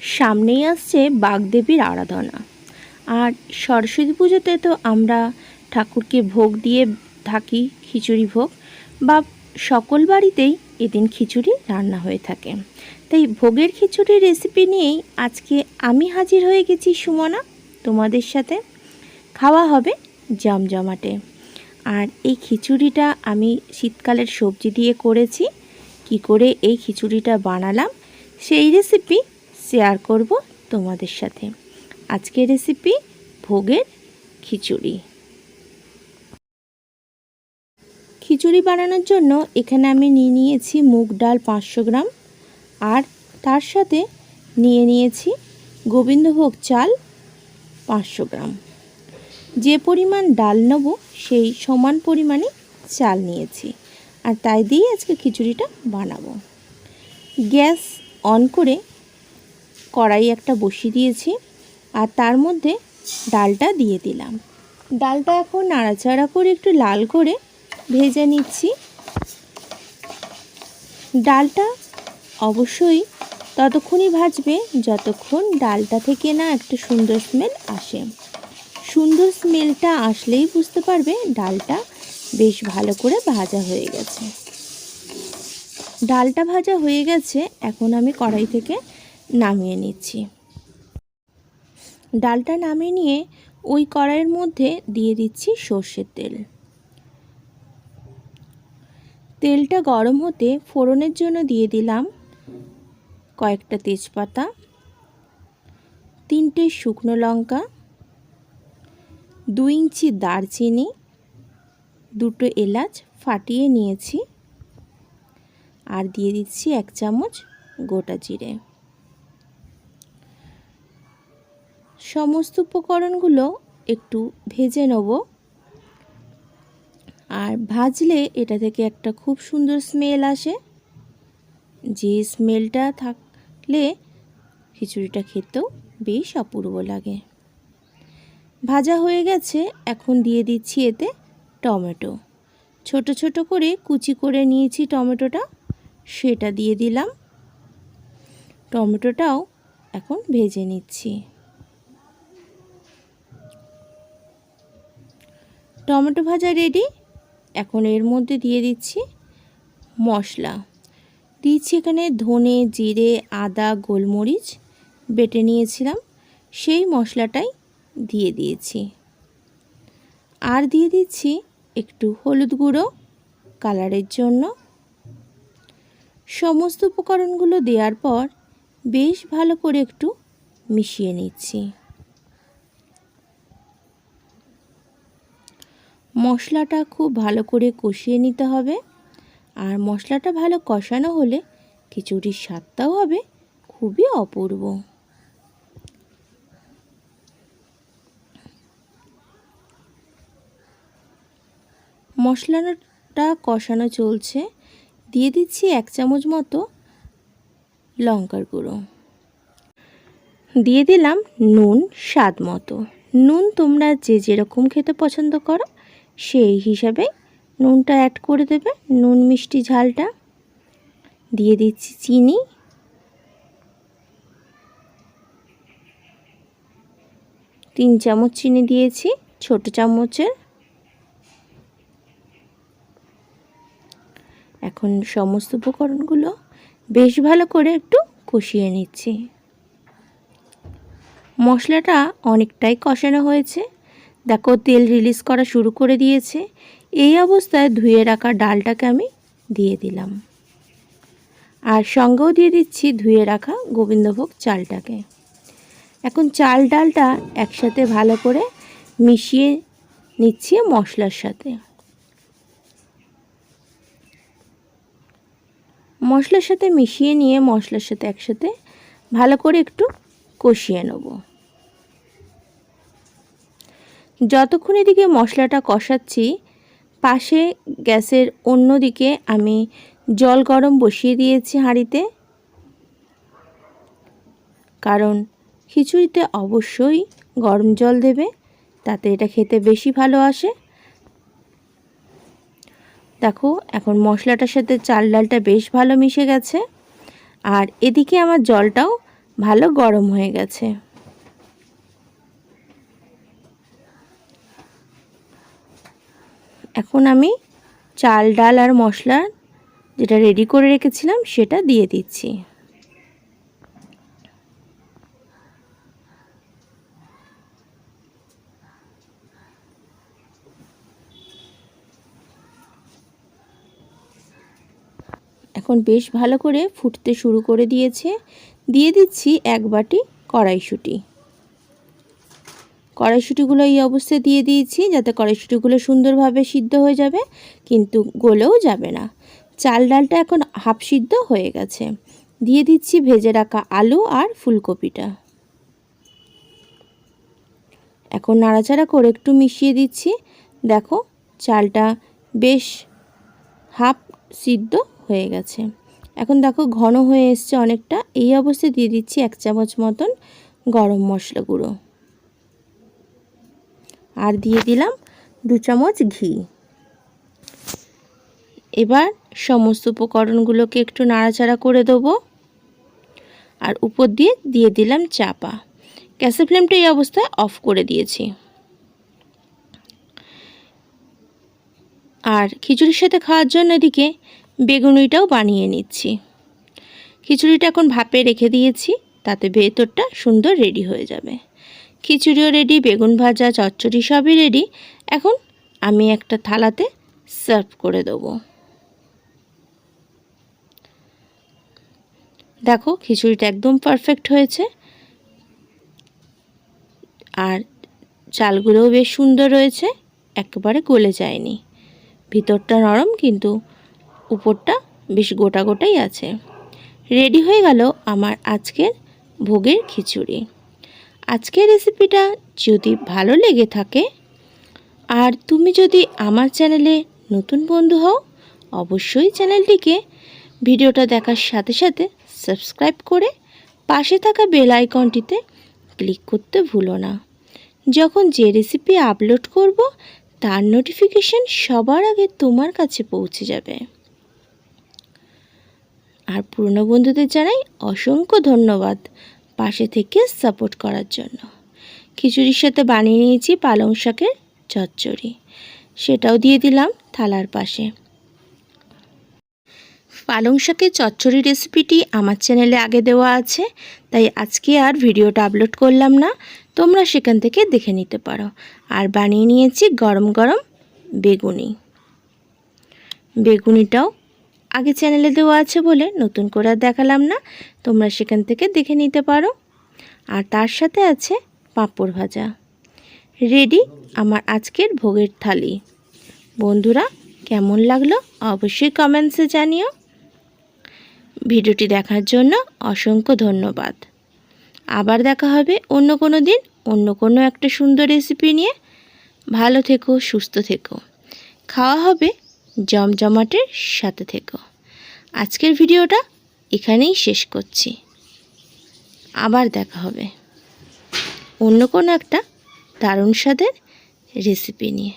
সামনেই আসছে বাগদেবীর আরাধনা। আর সরস্বতী পুজোতে তো আমরা ঠাকুরকে ভোগ দিয়ে থাকি, খিচুড়ি ভোগ। বা সকল বাড়িতেই এদিন খিচুড়ি রান্না হয়ে থাকে। তাই ভোগের খিচুড়ির রেসিপি নিয়েই আজকে আমি হাজির হয়ে গেছি সুমনা। তোমাদের সাথে খাওয়া হবে জমজমাটে। আর এই খিচুড়িটা আমি শীতকালের সবজি দিয়ে করেছি। কি করে এই খিচুড়িটা বানালাম, সেই রেসিপি শেয়ার করব তোমাদের সাথে। আজকের রেসিপি ভোগের খিচুড়ি। খিচুড়ি বানানোর জন্য এখানে আমি নিয়ে নিয়েছি মুগ ডাল পাঁচশো গ্রাম আর তার সাথে নিয়ে নিয়েছি গোবিন্দভোগ চাল পাঁচশো গ্রাম। যে পরিমাণ ডাল নেব সেই সমান পরিমাণে চাল নিয়েছি আর তাই দিয়ে আজকে খিচুড়িটা বানাবো। গ্যাস অন করে কড়াই একটা বসিয়ে দিয়েছি আর তার মধ্যে ডালটা দিয়ে দিলাম। ডালটা এখন নাড়াচাড়া করে একটু লাল করে ভেজে নিচ্ছি। ডালটা অবশ্যই ততক্ষণই ভাজবে যতক্ষণ ডালটা থেকে না একটা সুন্দর স্মেল আসে। সুন্দর স্মেলটা আসলেই বুঝতে পারবে ডালটা বেশ ভালো করে ভাজা হয়ে গেছে। ডালটা ভাজা হয়ে গেছে, এখন আমি কড়াই থেকে নামিয়ে নিচ্ছি। ডালটা নামিয়ে নিয়ে ওই কড়াইয়ের মধ্যে দিয়ে দিচ্ছি সর্ষের তেল। তেলটা গরম হতে ফোড়নের জন্য দিয়ে দিলাম কয়েকটা তেজপাতা, তিনটে শুকনো লঙ্কা দু ইঞ্চি দারচিনি, দুটো এলাচ ফাটিয়ে নিয়েছি আর দিয়ে দিচ্ছি এক চামচ গোটা জিরে। সমস্ত উপকরণগুলো একটু ভেজে নেব। আর ভাজলে এটা থেকে একটা খুব সুন্দর স্মেল আসে। যে স্মেলটা থাকলে খিচুড়িটা খেতেও বেশ অপূর্ব লাগে। ভাজা হয়ে গেছে, এখন দিয়ে দিচ্ছি এতে টমেটো। ছোট ছোট করে কুচি করে নিয়েছি টমেটোটা, সেটা দিয়ে দিলাম। টমেটোটাও এখন ভেজে নিচ্ছি। টমেটো ভাজা রেডি এখন এর মধ্যে দিয়ে দিচ্ছি মশলা। দিচ্ছি এখানে ধনে, জিরে, আদা, গোলমরিচ, বেটে নিয়েছিলাম, সেই মশলাটাই দিয়ে দিয়েছি। আর দিয়ে দিচ্ছি একটু হলুদ গুঁড়ো কালারের জন্য। সমস্ত উপকরণগুলো দেওয়ার পর বেশ ভালো করে একটু মিশিয়ে নিচ্ছি। মশলাটা খুব ভালো করে কষিয়ে নিতে হবে। আর মশলাটা ভালো কষানো হলে খিচুড়ির স্বাদটাও হবে খুবই অপূর্ব। মশলাটা কষানো চলছে। দিয়ে দিচ্ছি এক চামচ মতো লঙ্কার গুঁড়ো। দিয়ে দিলাম নুন স্বাদ মতো। নুন তোমরা যে যেরকম খেতে পছন্দ করো সেই হিসাবে নুনটা অ্যাড করে দেবে। নুন মিষ্টি ঝালটা। দিয়ে দিচ্ছি চিনি। তিন চামচ চিনি দিয়েছি, ছোট চামচের। এখন সমস্ত উপকরণগুলো বেশ ভালো করে একটু কষিয়ে নিচ্ছি। মশলাটা অনেকটাই কষানো হয়েছে। দেখো, তেল রিলিজ করা শুরু করে দিয়েছে। এই অবস্থায় ধুয়ে রাখা ডালটাকে আমি দিয়ে দিলাম। আর সঙ্গেও দিয়ে দিচ্ছি ধুয়ে রাখা গোবিন্দভোগ চালটাকে। এখন চাল ডালটা একসাথে ভালো করে মিশিয়ে নিচ্ছি মশলার সাথে। মশলার সাথে মিশিয়ে নিয়ে মশলার সাথে একসাথে ভালো করে একটু কষিয়ে নেব। যতক্ষণ এদিকে মশলাটা কষাচ্ছি, পাশে গ্যাসের অন্য দিকে আমি জল গরম বসিয়ে দিয়েছি হাঁড়িতে। কারণ খিচুড়িতে অবশ্যই গরম জল দেবে, তাতে এটা খেতে বেশি ভালো আসে। দেখো, এখন মশলাটার সাথে চাল ডালটা বেশ ভালো মিশে গেছে। আর এদিকে আমার জলটাও ভালো গরম হয়ে গেছে। এখন আমি চাল, ডাল আর মশলা যেটা রেডি করে রেখেছিলাম সেটা দিয়ে দিচ্ছি। এখন বেশ ভালো করে ফুটতে শুরু করে দিয়েছে। দিয়ে দিচ্ছি এক বাটি কড়াইশুঁটি। কড়াইশুঁটিগুলো এই অবস্থায় দিয়ে দিয়েছি যাতে কড়াইশুঁটিগুলো সুন্দরভাবে সিদ্ধ হয়ে যাবে, কিন্তু গলেও যাবে না। চাল ডালটা এখন হাফ সিদ্ধ হয়ে গেছে। দিয়ে দিচ্ছি ভেজে রাখা আলু আর ফুলকপিটা। এখন নাড়াচাড়া করে একটু মিশিয়ে দিচ্ছি। দেখো, চালটা বেশ হাফ সিদ্ধ হয়ে গেছে। এখন দেখো, ঘন হয়ে এসছে অনেকটা। এই অবস্থায় দিয়ে দিচ্ছি এক চামচ মতন গরম মশলা গুঁড়ো। আর দিয়ে দিলাম দু চামচ ঘি। এবার সমস্ত উপকরণগুলোকে একটু নাড়াচাড়া করে দেবো। আর উপর দিয়ে দিয়ে দিলাম চাপা। গ্যাসের ফ্লেমটা এই অবস্থায় অফ করে দিয়েছি। আর খিচুড়ির সাথে খাওয়ার জন্য এদিকে বেগুনিটাও বানিয়ে নিচ্ছি। খিচুড়িটা এখন ভাপে রেখে দিয়েছি, তাতে ভেতরটা সুন্দর রেডি হয়ে যাবে। খিচুড়িও রেডি বেগুন ভাজা, চচ্চড়ি সবই রেডি এখন আমি একটা থালাতে সার্ভ করে দেবো। দেখো, খিচুড়িটা একদম পারফেক্ট হয়েছে। আর চালগুলোও বেশ সুন্দর রয়েছে একেবারে গলে যায়নি। ভিতরটা নরম, কিন্তু উপরটা বেশ গোটা গোটাই আছে। রেডি হয়ে গেল আমার আজকের ভোগের খিচুড়ি। আজকের রেসিপিটা যদি ভালো লেগে থাকে আর তুমি যদি আমার চ্যানেলে নতুন বন্ধু হও, অবশ্যই চ্যানেলটিকে ভিডিওটা দেখার সাথে সাথে সাবস্ক্রাইব করে পাশে থাকা বেল আইকনটিতে ক্লিক করতে ভুলো না। যখন যে রেসিপি আপলোড করব, তার নোটিফিকেশন সবার আগে তোমার কাছে পৌঁছে যাবে। আর পুরনো বন্ধুদের জানাই অসংখ্য ধন্যবাদ। পাশে থেকে সাপোর্ট করার জন্য। খিচুড়ির সাথে বানিয়ে নিয়েছি পালং শাকের চচ্চড়ি। সেটাও দিয়ে দিলাম থালার পাশে। পালং শাকের চচ্চড়ি রেসিপিটি আমার চ্যানেলে আগে দেওয়া আছে, তাই আজকে আর ভিডিওটা আপলোড করলাম না। তোমরা সেখান থেকে দেখে নিতে পারো। আর বানিয়ে নিয়েছি গরম গরম বেগুনি। বেগুনিটাও আগে চ্যানেলে দেওয়া আছে বলে নতুন করে দেখালাম না। তোমরা সেখান থেকে দেখে নিতে পারো। আর তার সাথে আছে পাঁপড় ভাজা। রেডি আমার আজকের ভোগের থালি। বন্ধুরা, কেমন লাগল অবশ্যই কমেন্টসে জানিও। ভিডিওটি দেখার জন্য অসংখ্য ধন্যবাদ। আবার দেখা হবে অন্য কোনো দিন অন্য কোনো একটা সুন্দর রেসিপি নিয়ে। ভালো থেকো, সুস্থ থেকো। খাওয়া হবে জমজমাটের সাথে থেকো। আজকের ভিডিওটা এখানেই শেষ করছি। আবার দেখা হবে। অন্য কোনো একটা দারুণ স্বাদের রেসিপি নিয়ে।